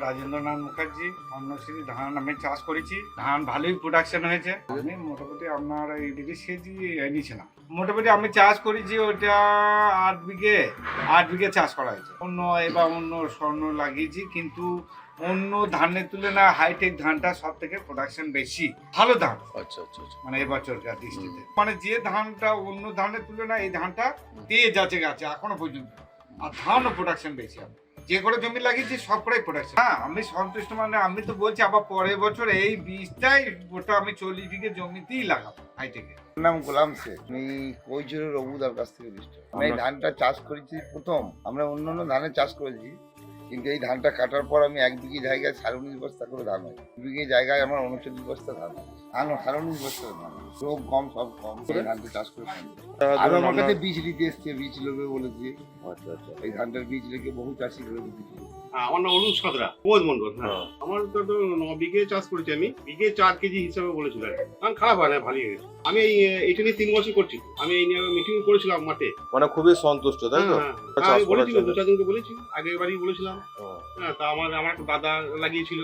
রাজেন্দ্রনাথ মুখার্জি অন্নশ্রী ধান আমি চাষ করেছি। ধান ভালোই প্রোডাকশন হয়েছে। আমি মোটামুটি আপনার এই তিরিশ কেজি এনেছিলাম মোটামুটি আমি চাষ করেছি ওটা আট বিঘে আট বিঘে চাষ করা হয়েছে। অন্য এবার অন্য স্বর্ণ লাগিয়েছি কিন্তু অন্য ধানের তুলনায় হাইটেক ধানটা সব থেকে প্রোডাকশন বেশি। ভালো ধান। আচ্ছা আচ্ছা আচ্ছা। মানে এবছরকার দৃষ্টিতে। মানে যে ধানটা অন্য ধানের তুলনায় এই ধানটা তেজ যাচ্ছে গাছে এখনও পর্যন্ত। আর ধানও প্রোডাকশন বেশি। আমার যে করে জমি লাগিয়েছি সব কটাই প্রোডাকশন হ্যাঁ আমি সন্তুষ্ট মানে আমি তো বলছি আবার পরের বছর এই বীজটাই গোটা আমি চল্লিশ বিঘে জমিতেই লাগাবো হাইটেকে। নাম গোলাম শেখ। আমি কৈচুরের রঘুদার কাছ থেকে বৃষ্টি আমি এই ধানটা চাষ করেছি প্রথম। আমরা অন্য অন্য ধানের চাষ করেছি কিন্তু এই ধানটা কাটার পর আমি এক বিঘে জায়গায় সাড়ে উনিশ বস্তা করে ধান হয়। দু বিঘে জায়গায় আমার উনচল্লিশ বস্তা ধান হয়। ধান সাড়ে উনিশ বস্তা ধান হয় গম কম সব কম। এই ধানটা চাষ করে আর আমার কাছে বীজ নিতে এসছে বীজ লোকে বলেছি। আচ্ছা আচ্ছা। এই ধানটার বীজ লেগে বহু চাষি করে দিয়েছি আমার নাম অনুজ সাঁতরা। বোধ মন্ডল হ্যাঁ। হ্যাঁ। আমার তো ন বিঘে চাষ করেছি আমি। বিঘে চার কেজি হিসাবে বলেছিল আর কারণ খারাপ হয় না ভালোই হয়েছে। আমি এই এটা নিয়ে তিন বছর করছি। আমি এই নিয়ে মিটিং করেছিলাম মাঠে। মানে খুবই সন্তুষ্ট তাই তো? হ্যাঁ, হ্যাঁ। আমি বলেছি দু চারজনকে বলেছি আগের বারই বলেছিলাম। হ্যাঁ তা আমার আমার একটা দাদা লাগিয়েছিল।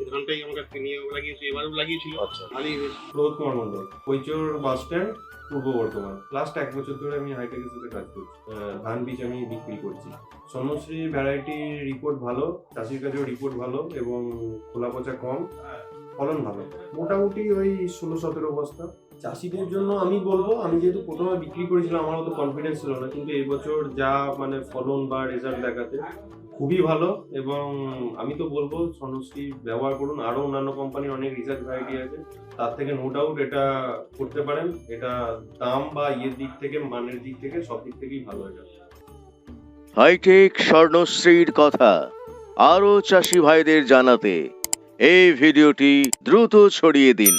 এই ধানটাই আমার কাছে নিয়ে লাগিয়েছে এবারেও লাগিয়েছিল। আচ্ছা। ভালোই হয়েছে। কুমার মন্ডল কৈচোর বাস স্ট্যান্ড পূর্ব বর্ধমান। লাস্ট এক বছর ধরে আমি হাইটেকের সাথে কাজ করছি। ধান বীজ আমি বিক্রি করছি। সন্ন্যশ্রী ভ্যারাইটি রিপোর্ট ভালো, চাষির কাছেও রিপোর্ট ভালো এবং খোলা পচা কম ফলন ভালো। মোটামুটি ওই ষোলো সতেরো বস্তা। চাষিদের জন্য আমি বলব, আমি যেহেতু প্রথমে বিক্রি করেছিলাম, আমার অত কনফিডেন্স ছিল না। কিন্তু এই বছর যা মানে ফলন বা রেজাল্ট দেখাতে খুবই ভালো এবং আমি তো বলব সন্ন্যশ্রী ব্যবহার করুন। আরও অন্যান্য কোম্পানির অনেক রিসার্চ ভ্যারাইটি আছে। তার থেকে নো ডাউট এটা করতে পারেন। এটা দাম বা ইয়ের দিক থেকে, মানের দিক থেকে সব দিক থেকেই ভালো এটা হাইটেক স্বর্ণশ্রীর কথা আরও চাষি ভাইদের জানাতে এই ভিডিওটি দ্রুত ছড়িয়ে দিন।